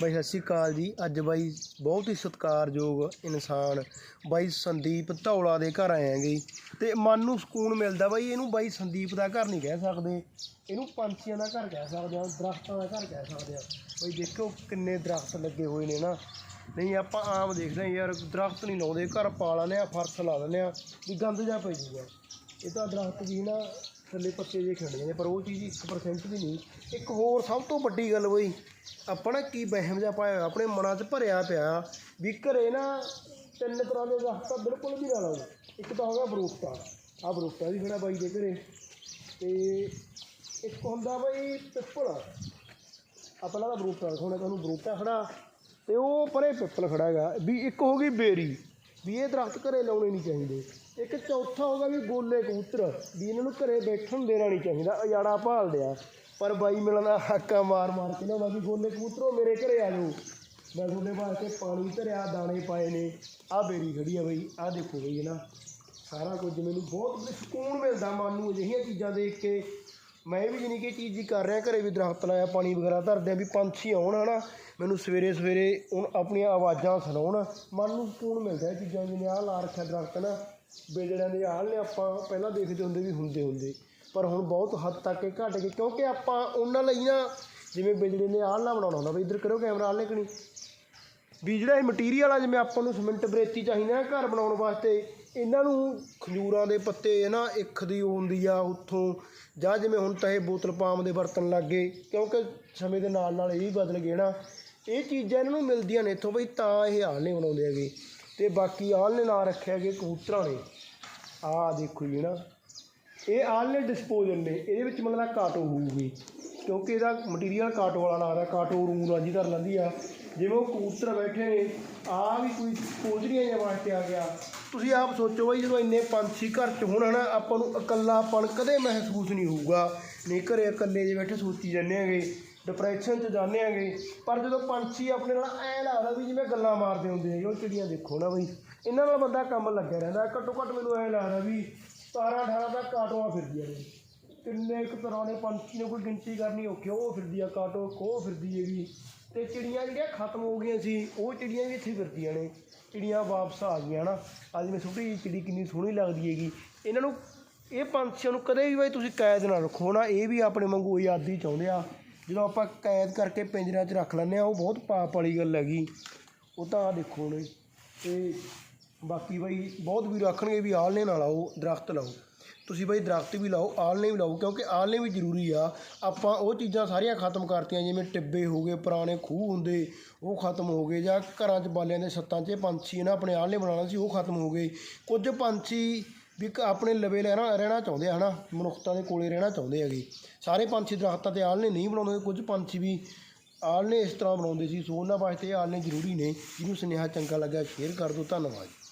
ਬਾਈ ਸਤਿ ਸ਼੍ਰੀ ਅਕਾਲ ਜੀ। ਅੱਜ ਬਾਈ ਬਹੁਤ ਹੀ ਸਤਿਕਾਰਯੋਗ ਇਨਸਾਨ ਬਾਈ ਸੰਦੀਪ ਧੌਲਾ ਦੇ ਘਰ ਆਏ ਆਂਗੇ ਤੇ ਮਨ ਨੂੰ ਸਕੂਨ ਮਿਲਦਾ ਬਾਈ, ਇਹਨੂੰ ਬਾਈ ਸੰਦੀਪ ਦਾ ਘਰ ਨਹੀਂ ਕਹਿ ਸਕਦੇ। ਇਹਨੂੰ ਪੰਛੀਆਂ ਦਾ ਘਰ ਕਹਿ ਸਕਦੇ ਆ, ਦਰਖਤਾਂ ਦਾ ਘਰ ਕਹਿ ਸਕਦੇ ਆ। ਬਾਈ ਦੇਖੋ ਕਿੰਨੇ ਦਰਖਤ ਲੱਗੇ ਹੋਏ ਨੇ ਨਾ। ਨਹੀਂ, ਆਪਾਂ ਆਮ ਦੇਖਦੇ ਹਾਂ ਯਾਰ, ਦਰਖਤ ਨਹੀਂ ਲਾਉਂਦੇ। ਘਰ ਪਾ ਲੈਂਦੇ ਆ ਫਰਸ਼ ਲਾ ਲੈਂਦੇ ਆ ਵੀ ਗੰਦ ਜਾ ਪੈ ਜੂਗਾ ਇਹ ਤਾਂ ਦਰਖਤ ਵੀ ਨਾ ਥੱਲੇ ਪੱਤੇ ਜੇ ਖਿੰਡ ਨੇ, ਪਰ ਉਹ ਚੀਜ਼ 1% ਵੀ ਨਹੀਂ। ਇੱਕ ਹੋਰ ਸਭ ਤੋਂ ਵੱਡੀ ਗੱਲ ਬਈ, ਆਪਣਾ ਕੀ ਵਹਿਮ ਜਿਹਾ ਪਾਇਆ, ਆਪਣੇ ਮਨਾਂ 'ਚ ਭਰਿਆ ਪਿਆ ਵੀ ਘਰੇ ਨਾ ਤਿੰਨ ਤਰ੍ਹਾਂ ਦੇ ਦਰਖਤ ਤਾਂ ਬਿਲਕੁਲ ਵੀ ਨਾ ਲਾਓ। ਇੱਕ ਤਾਂ ਹੋ ਗਿਆ ਬਰੂਟਾ ਆ ਬਰੂਟਾ ਵੀ ਖੜਾ ਬਾਈ ਦੇ ਘਰੇ। ਤੇ ਇੱਕ ਹੁੰਦਾ ਬਾਈ ਪਿੱਪਲ। ਆ ਪਹਿਲਾਂ ਤਾਂ ਬਰੂਟਾ ਦਿਖਾਉਣਾ, ਤੁਹਾਨੂੰ ਬਰੂਟਾ ਖੜਾ। ਤੇ ਉਹ ਪਰੇ ਪਿੱਪਲ ਖੜਾ ਹੈਗਾ। ਵੀ ਇੱਕ ਹੋ ਗਈ ਬੇਰੀ। ਵੀ ਇਹ ਦਰਖਤ ਘਰੇ ਲਾਉਣੇ ਨਹੀਂ ਚਾਹੀਦੇ। ਇੱਕ ਚੌਥਾ ਹੋਗਾ ਵੀ ਗੋਲੇ ਕਬੂਤਰ, ਵੀ ਇਹਨਾਂ ਨੂੰ ਘਰੇ ਬੈਠਣ ਦੇਣਾ ਨਹੀਂ ਚਾਹੀਦਾ, ਅਜਾੜਾ ਭਾਲਦੇ ਆ ਪਰ ਬਾਈ ਮਿਲਣਾ ਹਾਕਾਂ ਮਾਰ ਮਾਰ ਕੇ ਨਾ ਬਾਕੀ ਗੋਲੇ ਕਬੂਤਰੋ ਮੇਰੇ ਘਰੇ ਆ ਜਾਓ। ਮੈਂ ਤੁਹਾਡੇ ਵਾਸਤੇ ਪਾਣੀ ਧਰਿਆ, ਦਾਣੇ ਪਾਏ ਨੇ। ਆਹ ਬੇਰੀ ਖੜੀ ਆ ਬਈ, ਆਹ ਦੇਖੋ ਬਈ ਨਾ ਸਾਰਾ ਕੁਝ ਮੈਨੂੰ ਬਹੁਤ ਸਕੂਨ ਮਿਲਦਾ ਮਨ ਨੂੰ ਅਜਿਹੀਆਂ ਚੀਜ਼ਾਂ ਦੇਖ ਕੇ। ਮੈਂ ਵੀ ਜਾਣੀ ਕਿ ਚੀਜ਼ ਹੀ ਕਰ ਰਿਹਾ, ਘਰੇ ਵੀ ਦਰਖਤ ਲਾਇਆ, ਪਾਣੀ ਵਗੈਰਾ ਧਰਦੇ ਆ ਵੀ ਪੰਛੀ ਆਉਣ ਹਨਾ। ਮੈਨੂੰ ਸਵੇਰੇ ਸਵੇਰੇ ਹੁਣ ਆਪਣੀਆਂ ਆਵਾਜ਼ਾਂ ਸੁਣਾਉਣ। ਮਨ ਨੂੰ ਸਕੂਨ ਮਿਲਦਾ ਇਹ ਚੀਜ਼ਾਂ ਜਿਵੇਂ ਆਹ ਲਾ ਰੱਖਿਆ ਦਰਖਤ ਨਾ, ਬੇਜੜਿਆਂ ਦੇ ਆਲ ਨੇ ਆਪਾਂ ਪਹਿਲਾਂ ਦੇਖਦੇ ਹੁੰਦੇ ਵੀ ਹੁੰਦੇ ਹੁੰਦੇ। ਪਰ ਹੁਣ ਬਹੁਤ ਹੱਦ ਤੱਕ ਇਹ ਘਟ ਗਏ, ਕਿਉਂਕਿ ਆਪਾਂ ਉਹਨਾਂ ਲਈ ਨਾ ਜਿਵੇਂ ਬਿਜਲੀ ਨੇ ਆਲਣਾ ਬਣਾਉਣਾ ਹੁੰਦਾ ਵੀ ਇੱਧਰ ਕਰੋ ਕੈਮਰਾ ਆਲਣੇ ਕਣੀ ਵੀ ਜਿਹੜਾ ਇਹ ਮਟੀਰੀਅਲ ਆ, ਜਿਵੇਂ ਆਪਾਂ ਨੂੰ ਸਮਿੰਟ ਬਰੇਤੀ ਚਾਹੀਦਾ ਘਰ ਬਣਾਉਣ ਵਾਸਤੇ ਇਹਨਾਂ ਨੂੰ ਖਜੂਰਾਂ ਦੇ ਪੱਤੇ ਹੈ ਨਾ, ਇੱਕ ਦੀ ਉਹ ਹੁੰਦੀ ਆ ਉੱਥੋਂ। ਜਾਂ ਜਿਵੇਂ ਹੁਣ ਤਾਂ ਇਹ ਬੋਤਲ ਪਾਮ ਦੇ ਵਰਤਣ ਲੱਗ ਗਏ, ਕਿਉਂਕਿ ਸਮੇਂ ਦੇ ਨਾਲ ਨਾਲ ਇਹ ਵੀ ਬਦਲ ਗਏ ਨਾ। ਇਹ ਚੀਜ਼ਾਂ ਇਹਨਾਂ ਨੂੰ ਮਿਲਦੀਆਂ ਨੇ ਇੱਥੋਂ ਬਈ, ਤਾਂ ਇਹ ਆਲਣੇ ਬਣਾਉਂਦੇ ਹੈਗੇ। ਤੇ ਬਾਕੀ ਆਲਣੇ ਨਾਂ ਰੱਖਿਆ ਗਏ ਕਬੂਤਰਾਂ ਨੇ ਆਹ ਦੇਖੋ ਜੀ ਨਾ। ਇਹ ਆਲਣੇ ਡਿਸਪੋਜ਼ਲ ਨੇ, ਇਹਦੇ ਵਿੱਚ ਮਤਲਬ ਕਾਟੋ ਹੋਊਗੀ। ਕਿਉਂਕਿ ਇਹਦਾ ਮਟੀਰੀਅਲ ਕਾਟੋ ਵਾਲਾ ਲੱਗਦਾ ਕਾਟੋ ਰੂ ਰਾਜੀ ਕਰ ਲੈਂਦੀ ਆ। ਜਿਵੇਂ ਉਹ ਕਬੂਤਰ ਬੈਠੇ ਨੇ, ਆ ਵੀ ਕੋਈ ਕੋਜਰੀਆਂ ਜਾਂ ਵਾਸਤੇ ਆ ਗਿਆ। ਤੁਸੀਂ ਆਪ ਸੋਚੋ ਬਈ, ਜਦੋਂ ਇੰਨੇ ਪੰਛੀ ਘਰ 'ਚ ਹੋਣ ਨਾ ਆਪਾਂ ਨੂੰ ਇਕੱਲਾਪਣ ਕਦੇ ਮਹਿਸੂਸ ਨਹੀਂ ਹੋਊਗਾ। ਨਹੀਂ ਘਰੇ ਇਕੱਲੇ ਜੇ ਬੈਠੇ ਸੋਚੀ ਜਾਂਦੇ ਹੈਗੇ ਡਿਪਰੈਸ਼ਨ 'ਚ ਜਾਂਦੇ ਹੈਗੇ। ਪਰ ਜਦੋਂ ਪੰਛੀ ਆਪਣੇ ਨਾਲ ਐ ਲੱਗਦਾ ਵੀ ਜਿਵੇਂ ਗੱਲਾਂ ਮਾਰਦੇ ਹੁੰਦੇ ਹੈਗੇ, ਉਹ ਚਿੜੀਆਂ ਦੇਖੋ ਨਾ ਬਈ। ਇਹਨਾਂ ਨਾਲ ਬੰਦਾ ਕੰਮ ਲੱਗਿਆ ਰਹਿੰਦਾ, ਘੱਟੋ ਘੱਟ ਮੈਨੂੰ ਐ ਲੱਗਦਾ ਵੀ 17 18 ਤੱਕ ਕਾਟੋਆਂ ਫਿਰਦੀਆਂ ਨੇ। ਕਿੰਨੇ ਕੁ ਤਰ੍ਹਾਂ ਦੇ ਪੰਛੀ ਨੇ, ਕੋਈ ਗਿਣਤੀ ਕਰਨੀ ਔਖੀ ਉਹ ਫਿਰਦੀ ਆ ਕਾਟੋ, ਉਹ ਫਿਰਦੀ ਹੈਗੀ ਤੇ ਚਿੜੀਆਂ ਜਿਹੜੀਆਂ ਖਤਮ ਹੋ ਗਈਆਂ ਸੀ, ਉਹ ਚਿੜੀਆਂ ਵੀ ਇੱਥੇ ਫਿਰਦੀਆਂ ਨੇ। ਚਿੜੀਆਂ ਵਾਪਸ ਆ ਗਈਆਂ ਨਾ। ਅੱਜ ਮੈਂ ਛੋਟੀ ਜਿਹੀ ਚਿੜੀ ਕਿੰਨੀ ਸੋਹਣੀ ਲੱਗਦੀ ਹੈਗੀ। ਇਹਨਾਂ ਨੂੰ, ਇਹ ਪੰਛੀਆਂ ਨੂੰ ਕਦੇ ਵੀ ਬਾਈ ਤੁਸੀਂ ਕੈਦ ਨਾ ਰੱਖੋ ਨਾ। ਇਹ ਵੀ ਆਪਣੇ ਵਾਂਗੂ ਆਜ਼ਾਦੀ ਚਾਹੁੰਦੇ ਆ। ਜਦੋਂ ਆਪਾਂ ਕੈਦ ਕਰਕੇ ਪਿੰਜਰਿਆਂ 'ਚ ਰੱਖ ਲੈਂਦੇ ਆ, ਉਹ ਬਹੁਤ ਪਾਪ ਵਾਲੀ ਗੱਲ ਹੈਗੀ। ਉਹ ਤਾਂ ਆ ਦੇਖੋ ਨੇ ਤੇ ਬਾਕੀ ਬਾਈ, ਬਹੁਤ ਵੀ ਰੱਖਣਗੇ ਵੀ ਆਲਣੇ ਨਾਲ ਆਓ ਦਰਖਤ ਲਾਓ। ਤੁਸੀਂ ਬਈ ਦਰਖਤ ਵੀ ਲਾਓ ਆਲਣੇ ਵੀ ਲਾਓ, ਕਿਉਂਕਿ ਆਲਣੇ ਵੀ ਜ਼ਰੂਰੀ ਆ। ਆਪਾਂ ਉਹ ਚੀਜ਼ਾਂ ਸਾਰੀਆਂ ਖਤਮ ਕਰਤੀਆਂ, ਜਿਵੇਂ ਟਿੱਬੇ ਹੋ ਗਏ, ਪੁਰਾਣੇ ਖੂਹ ਹੁੰਦੇ, ਉਹ ਖਤਮ ਹੋ ਗਏ, ਜਾਂ ਘਰਾਂ 'ਚ ਬਾਲਿਆਂ ਦੇ ਛੱਤਾਂ 'ਚ ਪੰਛੀ ਨਾ ਆਪਣੇ ਆਲਣੇ ਬਣਾਉਣਾ ਸੀ, ਉਹ ਖਤਮ ਹੋ ਗਏ। ਕੁਝ ਪੰਛੀ ਵੀ ਕ- ਆਪਣੇ ਲਵੇ ਰਹਿਣਾ ਰਹਿਣਾ ਚਾਹੁੰਦੇ ਆ, ਹਨਾ? ਮਨੁੱਖਤਾ ਦੇ ਕੋਲੇ ਰਹਿਣਾ ਚਾਹੁੰਦੇ ਹੈਗੇ। ਸਾਰੇ ਪੰਛੀ ਦਰਖਤਾਂ ਤੇ ਆਲਣੇ ਨਹੀਂ ਬਣਾਉਂਦੇ, ਕੁਝ ਪੰਛੀ ਵੀ ਆਲਣੇ ਇਸ ਤਰ੍ਹਾਂ ਬਣਾਉਂਦੇ ਸੀ, ਸੋ ਉਹਨਾਂ ਵਾਸਤੇ ਆਲਣੇ ਜ਼ਰੂਰੀ ਨੇ। ਜਿਹਨੂੰ ਸੁਨੇਹਾ ਚੰਗਾ ਲੱਗਾ ਸ਼ੇਅਰ ਕਰ ਦਿਓ। ਧੰਨਵਾਦ।